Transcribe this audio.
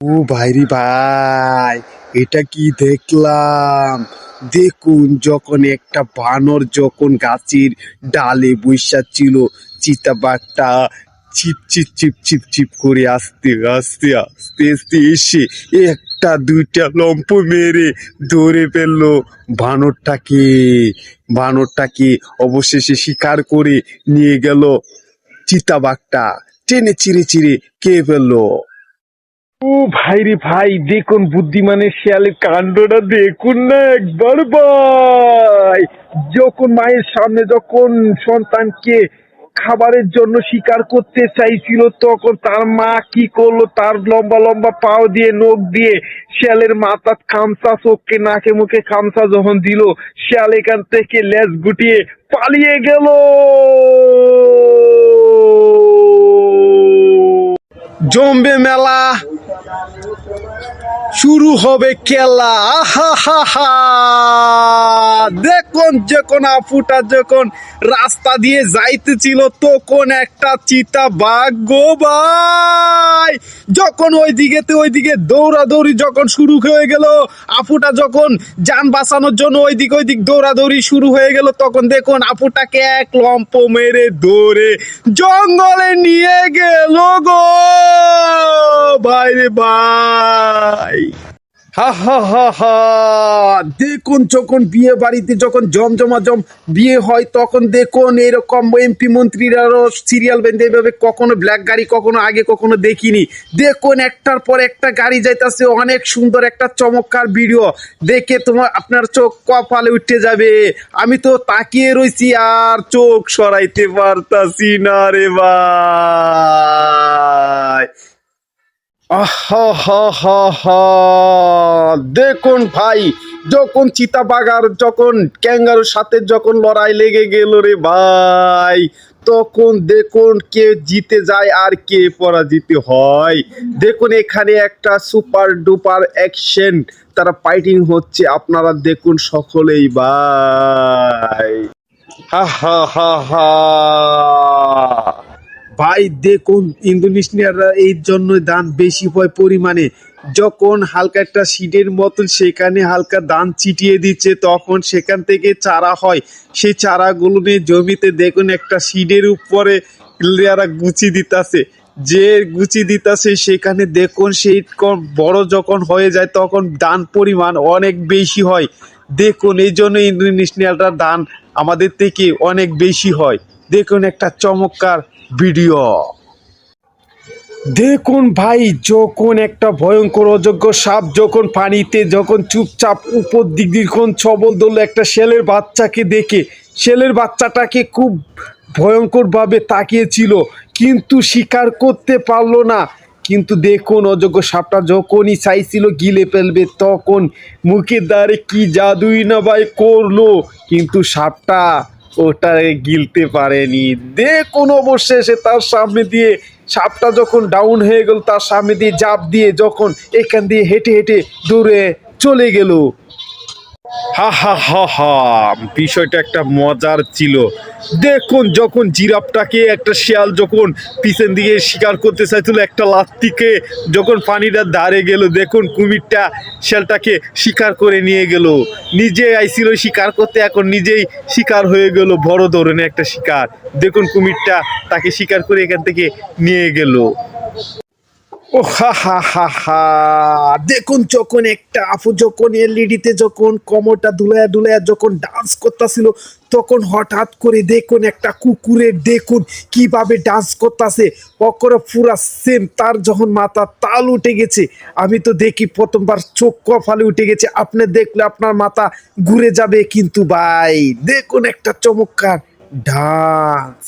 ও ভাইরি ভাই, এটা কি দেখলাম? দেখুন, যখন একটা বানর যখন গাছের ডালে বৈশা ছিল, চিতাবাঘটা চিপ চিপ চিপ চিপ চিপ করে আস্তে আস্তে আস্তে আস্তে এসে একটা, দুইটা লম্প মেরে ধরে ফেলল বানরটাকে। বানরটাকে অবশেষে শিকার করে নিয়ে গেল চিতাবাঘটা। টেনে চিরে চিরে কে ফেলল। ও ভাই রে ভাই, দেখুন বুদ্ধিমানের শিয়ালের কাণ্ডটা দেখুন না একবার ভাই। যখন মায়ের সামনে যখন সন্তানকে খাবারের জন্য শিকার করতে চাইছিল, তখন তার মা কি করল? তার লম্বা লম্বা পাও দিয়ে, নখ দিয়ে শিয়ালের মাথা খামসা চোখকে, নাকে মুখে খামসা যখন দিল, শিয়াল এখান থেকে লেজ গুটিয়ে পালিয়ে গেল। জমবে মেলা শুরু হবে খেলা। আহা হা হা দেখুন যখন আপুটা যখন রাস্তা দিয়ে যাইতেছিল, তখন একটা চিতা বাঘ, গো ভাই! যখন ওই দিকেতে ওই দিকে দৌড়াদৌড়ি যখন শুরু হয়ে গেল আপুটা যখন যান বাঁচানোর জন্য ওই দিক ওই দিক দৌড়াদৌড়ি শুরু হয়ে গেল, তখন দেখুন আপুটাকে এক লম্প মেরে ধরে জঙ্গলে নিয়ে গেল, গো ভাই রে ভাই! হা হা হা হা। দেখুন, যখন বিয়ে বাড়িতে যখন জমজমা জম বিয়ে হয়, তখন দেখুন এরকম এমপি মন্ত্রীরাও সিরিয়াল বেঁধে এভাবে কখনো ব্ল্যাক গাড়ি কখনো আগে কখনো দেখিনি। দেখুন, একটার পর একটা গাড়ি যাইতাছে, অনেক সুন্দর একটা চমৎকার ভিডিও। দেখে তোমার, আপনার চোখ কপালে উঠে যাবে। আমি তো তাকিয়ে রইছি, আর চোখ সরাইতে পারতাছি না রে হা দেখুন ভাই, যখন চিতাবাগার যখন ক্যাঙ্গারুর সাথে যখন লড়াই লেগে গেল রে ভাই, তখন দেখুন কে জিতে যায় আর কে পরাজিত হয়। দেখুন এখানে একটা সুপার ডুপার অ্যাকশন, তারা ফাইটিং হচ্ছে, আপনারা দেখুন সকলেই ভাই। হা হা হা হা ভাই, দেখুন, ইন্দোনেশিয়ানরা এই জন্য দান বেশি হয় পরিমাণে। যখন হালকা একটা সিডের মতন সেখানে হালকা দান ছিটিয়ে দিচ্ছে, তখন সেখান থেকে চারা হয়। সেই চারাগুলো নিয়ে জমিতে দেখুন একটা সিডের উপরে যারা গুছি দিতাছে। যে গুছি দিতাছে, সেখানে দেখুন সেই বড় যখন হয়ে যায়, তখন দান পরিমাণ অনেক বেশি হয়। দেখুন, এই জন্য ইন্দোনেশিয়ানরা দান আমাদের থেকে অনেক বেশি হয়। দেখুন একটা চমৎকার ভিডিও। দেখুন ভাই, যখন একটা ভয়ঙ্কর অযোগ্য সাপ যখন পানিতে যখন চুপচাপ উপর দিক যখন ছবল ধরলো একটা শেলের বাচ্চাকে দেখে, শেলের বাচ্চাটাকে খুব ভয়ঙ্করভাবে তাকিয়েছিল, কিন্তু শিকার করতে পারল না। কিন্তু দেখুন অযোগ্য সাপটা যখনই চাইছিল গিলে ফেলবে, তখন মুখের দ্বারে কি জাদুই না ভাই করল, কিন্তু সাপটা ওটা গিলতে পারেনি। দেখুন অবশেষে তার সামনে দিয়ে সাপটা যখন ডাউন হয়ে গেল, তার সামনে দিয়ে জাপ দিয়ে যখন এখান দিয়ে হেঁটে হেঁটে দূরে চলে গেল। হা হা হা হা। বিষয়টা একটা মজার ছিল। দেখুন, যখন জিরাফটাকে একটা শিয়াল যখন পিছন দিকে শিকার করতে চাইছিল, একটা লাত্তিকে যখন পানিটা দাঁড়ে গেল, দেখুন, কুমিরটা শিয়ালটাকে শিকার করে নিয়ে গেল। নিজে আইছিল শিকার করতে, এখন নিজেই শিকার হয়ে গেল, বড় ধরনের একটা শিকার। দেখুন, কুমিরটা তাকে শিকার করে এখান থেকে নিয়ে গেল। ও হা হা হা হা। দেখুন যখন একটা আপু যখন এলইডিতে যখন কোমরটা দুলায়া দুলায়া যখন ডান্স করতেছিল, তখন হঠাৎ করে দেখুন একটা কুকুরের দেখুন কীভাবে ডান্স করতেছে। অকরে পুরা সেম তার যখন মাথা তাল উঠে গেছে। আমি তো দেখি প্রথমবার চোখ কফালে উঠে গেছে। আপনি দেখলে আপনার মাথা ঘুরে যাবে কিন্তু ভাই, দেখুন একটা চমৎকার ডান্স